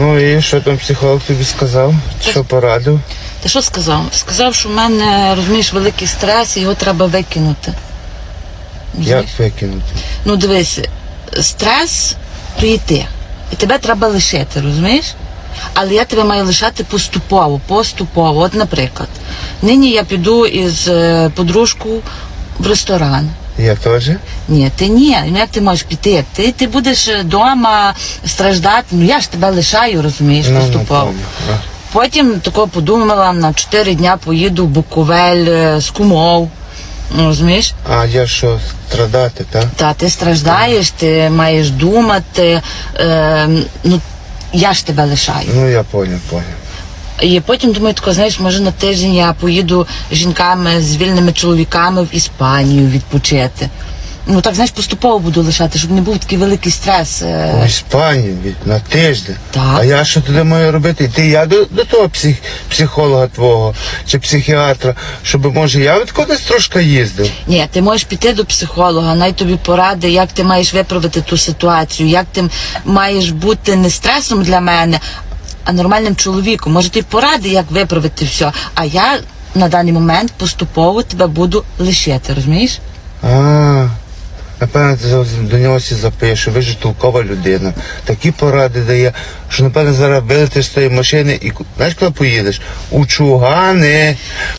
Ну і що там психолог тобі сказав? Що порадив? Ти що сказав? Сказав, що в мене, розумієш, великий стрес, і його треба викинути. Як викинути? Ну дивись, стрес то і ти. І тебе треба лишити, розумієш? Але я тебе маю лишати поступово, поступово. От, наприклад, нині я піду із е, подружкою в ресторан. Я теж? Ні, ти ні. Ну як ти можеш піти? Ти, ти будеш вдома страждати. Ну я ж тебе лишаю, розумієш, Ну, поступово. понял, да. Потім тако подумала, на 4 дня поїду в Буковель е, з кумов. Ну, Розумієш? А я що, страдати, так? Та ти страждаєш, ти маєш думати. Е, ну я ж тебе лишаю. Ну я понял, понял. І потім думаю, тако, знаєш, може на тиждень я поїду з жінками, з вільними чоловіками в Іспанію відпочити. Ну так знаєш, поступово буду лишати, щоб не був такий великий стрес. е. В Іспанії від- на тиждень. Так. А я що туди маю робити? Йти я до, до того псих, психолога твого чи психіатра, щоб може я від кудись трошки їздив. Ні, ти можеш піти до психолога, най тобі поради, як ти маєш виправити ту ситуацію, як ти маєш бути не стресом для мене, а нормальним чоловіком. Може, ти поради, як виправити все. А я на даний момент поступово тебе буду лишити, розумієш? А, напевно, ти до нього всі запишу, ви ж толкова людина. Такі поради дає, що напевно зараз вилетиш з тієї машини і знаєш, коли поїдеш? У чугани.